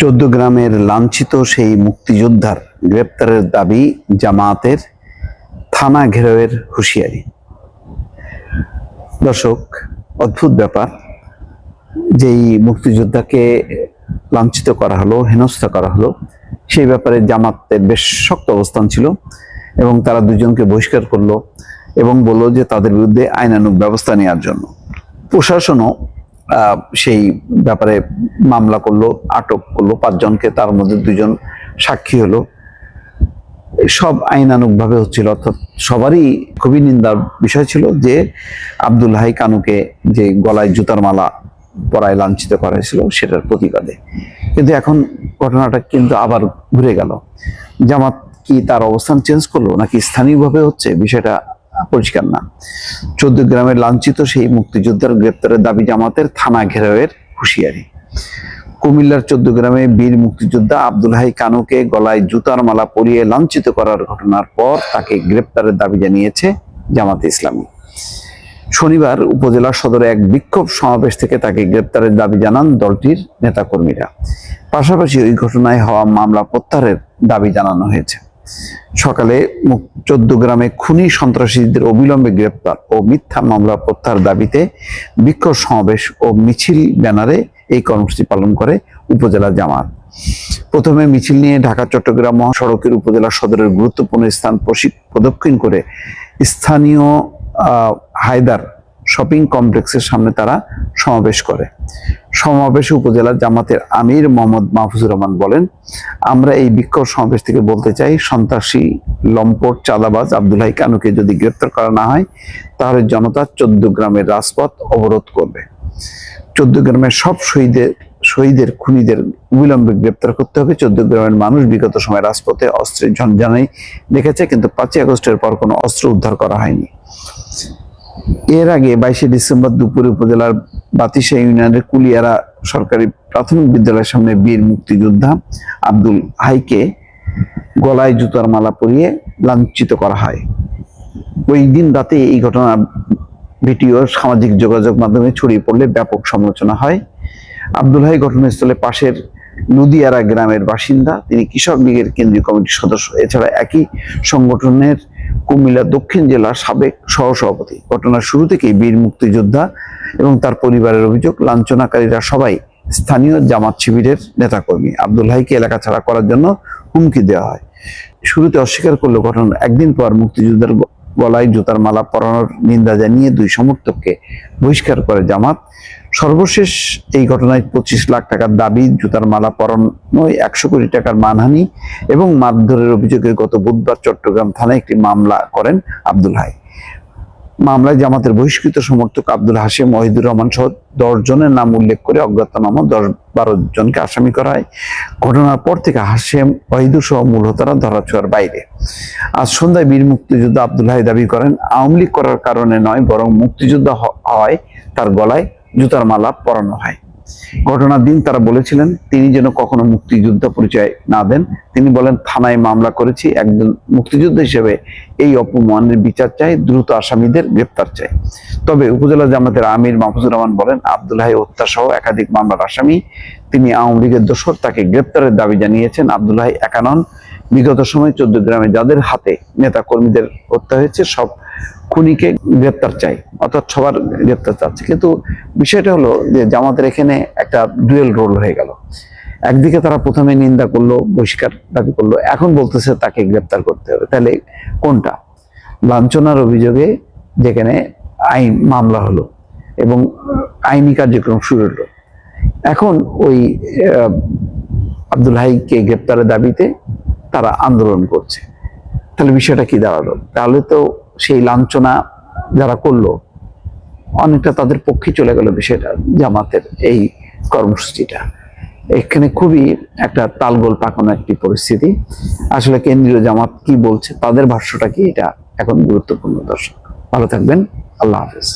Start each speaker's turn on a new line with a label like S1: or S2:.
S1: চোদ্দ গ্রামের লাঞ্ছিত সেই মুক্তিযোদ্ধার গ্রেপ্তারের দাবি জামায়াতের থানা ঘেরাওয়ের হুঁশিয়ারি। দর্শক, অদ্ভুত ব্যাপার যেই মুক্তিযোদ্ধাকে লাঞ্ছিত করা হলো, হেনস্থা করা হলো, সেই ব্যাপারে জামাতের বেশ শক্ত অবস্থান ছিল এবং তারা দুজনকে বহিষ্কার করল এবং বলল যে তাদের বিরুদ্ধে আইনানুগ ব্যবস্থা নেওয়ার জন্য। প্রশাসনও সেই ব্যাপারে মামলা করল, আটক করল, পাঁচজনকে তার মধ্যে দুজন সাক্ষী হলো। সব আইনানুগ ভাবে হচ্ছিল, অর্থাৎ সবারই খুবই নিন্দার বিষয় ছিল যে আব্দুল হাই কানুকে যে গলায় জুতার মালা পরায় লাঞ্ছিত করা হয়েছিল, সেটার প্রতিবাদে। কিন্তু এখন ঘটনাটা কিন্তু আবার ঘুরে গেল। জামাত কি তার অবস্থান চেঞ্জ করল, নাকি স্থানীয়ভাবে হচ্ছে? বিষয়টা পরিষ্কার না। চোদ্দ গ্রামের লাঞ্ছিত সেই মুক্তিযোদ্ধার গ্রেপ্তারের দাবি জামাতের থানা ঘেরাওয়ের হুঁশিয়ারি। কুমিল্লার চোদ্দ গ্রামে বীর মুক্তিযোদ্ধা আব্দুল হাই কানুকে গলায় জুতার মালা পরিয়ে লাঞ্ছিত করার ঘটনার পর তাকে গ্রেপ্তারের দাবি জানিয়েছে জামাতে ইসলামী। শনিবার উপজেলা সদরে এক বিক্ষোভ সমাবেশ থেকে তাকে গ্রেপ্তারের দাবি জানান দলটির নেতাকর্মীরা। পাশাপাশি ওই ঘটনায় হওয়া মামলা প্রত্যাহারের দাবি জানানো হয়েছে। সকালে চোদ্দ গ্রামে খুনি সন্ত্রাসীদের অবিলম্বে গ্রেপ্তার ও মিথ্যা মামলা প্রত্যাহার দাবিতে বিক্ষোভ সমাবেশ ও মিছিল ব্যানারে এই কর্মসূচি পালন করে উপজেলা জামাত। প্রথমে মিছিল নিয়ে ঢাকা, চট্টগ্রাম মহাসড়কের উপজেলা সদরের গুরুত্বপূর্ণ স্থান প্রদক্ষিণ করে স্থানীয় হায়দার শপিং কমপ্লেক্সের সামনে তারা সমাবেশ করে। সমাবেশে উপজেলা জামাতের আমির মোহাম্মদ মাহফুজুর রহমান বলেন, আমরা এই বিক্ষোভ সমাবেশ থেকে বলতে চাই, সন্ত্রাসী লম্পট চাঁদাবাজ আব্দুল হাই কানুকে যদি গ্রেপ্তার করা না হয়, তাহলে জনতা চোদ্দ গ্রামের রাজপথ অবরোধ করবে। চোদ্দ গ্রামের সব শহীদের শহীদের খুনিদের অবিলম্বে গ্রেপ্তার করতে হবে। চোদ্দ গ্রামের মানুষ বিগত সময় রাজপথে অস্ত্রের ঝঞ্ঝানাই দেখেছে, কিন্তু পাঁচই আগস্টের পর কোনো অস্ত্র উদ্ধার করা হয়নি। এর আগে বাইশে ডিসেম্বর দুপুরে উপজেলার বাতিশা ইউনিয়নের কুলিয়ারা সরকারি প্রাথমিক বিদ্যালয়ের সামনে বীর মুক্তিযোদ্ধা আব্দুল হাইকে গলায় জুতার মালা পরিয়ে লাঞ্ছিত করা হয়। ওই দিন রাতে এই ঘটনা ভিডিও, সামাজিক যোগাযোগ মাধ্যমে ছড়িয়ে পড়লে ব্যাপক সমালোচনা হয়। আব্দুল হাই ঘটনাস্থলে পাশের নদিয়ারা গ্রামের বাসিন্দা। তিনি কৃষক লীগের কেন্দ্রীয় কমিটির সদস্য। এছাড়া একই সংগঠনের কুমিল্লা দক্ষিণ জেলার সাবেক সহসভাপতি। ঘটনার শুরু থেকেই বীর মুক্তিযোদ্ধা এবং তার পরিবারের অভিযোগ, লাঞ্ছনাকারীরা সবাই স্থানীয় জামাত শিবিরের নেতাকর্মী। আব্দুল হাইকে এলাকা ছাড়া করার জন্য হুমকি দেওয়া হয়। শুরুতে অস্বীকার করলেও ঘটনা একদিন পর মুক্তিযোদ্ধার গলায় জুতার মালা পরানোর নিন্দা জানিয়ে দুই সমর্থককে বহিষ্কার করে জামাত। সর্বশেষ এই ঘটনায় পঁচিশ লাখ টাকার দাবি, জুতার মালা পরানোয় একশো কোটি টাকার মানহানি এবং মারধরের অভিযোগে গত বুধবার চট্টগ্রাম থানায় একটি মামলা করেন আব্দুল হাই। মামলায় জামাতের বহিষ্কৃত সমর্থক আব্দুল হাসিম ওহিদুর রহমান সহ দশ জনের নাম উল্লেখ করে অজ্ঞাতনামা দশ বারো জনকে আসামি করা হয়। ঘটনার পর থেকে হাসিম ওহিদুর সহ মূল হোতারা ধরাছোঁয়ার বাইরে। আজ সন্ধ্যায় বীর মুক্তিযোদ্ধা আব্দুল হাই দাবি করেন, আওয়ামী করার কারণে নয়, বরং মুক্তিযোদ্ধা হওয়ায় তার গলায় জুতার মালা পরানো হয়। ঘটনার দিন তারা বলেছিলেন, তিনি যেন কখনো মুক্তিযোদ্ধা পরিচয় না দেন। তিনি বলেন, থানায় মামলা করেছি, একজন মুক্তিযোদ্ধা হিসেবে এই অপমানের বিচার চাই, দ্রুত আসামিদের গ্রেপ্তার চাই। তবে উপজেলা জামাতের আমির মাহফুজুর রহমান বলেন, আব্দুল হাই হত্যা সহ একাধিক মামলার আসামি, তিনি আওয়ামী লীগের দোসর তাকে গ্রেপ্তারের দাবি জানিয়েছেন। আব্দুল হাই একা বিগত সময় চোদ্দ গ্রামে যাদের হাতে নেতা কর্মীদের হত্যা হয়েছে, সব খুনিকে গ্রেপ্তার চাই, অর্থাৎ সবার গ্রেপ্তার চাচ্ছে। কিন্তু বিষয়টা হলো যে জামাতের এখানে একটা ডুয়েল রোল হয়ে গেল। একদিকে তারা প্রথমে নিন্দা করল, বহিষ্কার দাবি করল, এখন বলতেছে তাকে গ্রেপ্তার করতে হবে। তাহলে কোনটা? লাঞ্ছনার অভিযোগে যেখানে আইন মামলা হলো এবং আইনি কার্যক্রম শুরু হলো। এখন ওই আব্দুল হাইকে গ্রেপ্তারের দাবিতে তারা আন্দোলন করছে। তাহলে বিষয়টা কি দাঁড়াল? তাহলে তো সেই লাঞ্ছনা যারা করল, অনেকটা তাদের পক্ষে চলে গেল বিষয়টা, জামাতের এই কর্মসূচিটা। এখানে খুবই একটা তালগোল পাকানো একটি পরিস্থিতি। আসলে কেন্দ্রীয় জামাত কি বলছে, তাদের ভাষ্যটা কি, এটা এখন গুরুত্বপূর্ণ দর্শক। ভালো থাকবেন, আল্লাহ হাফেজ।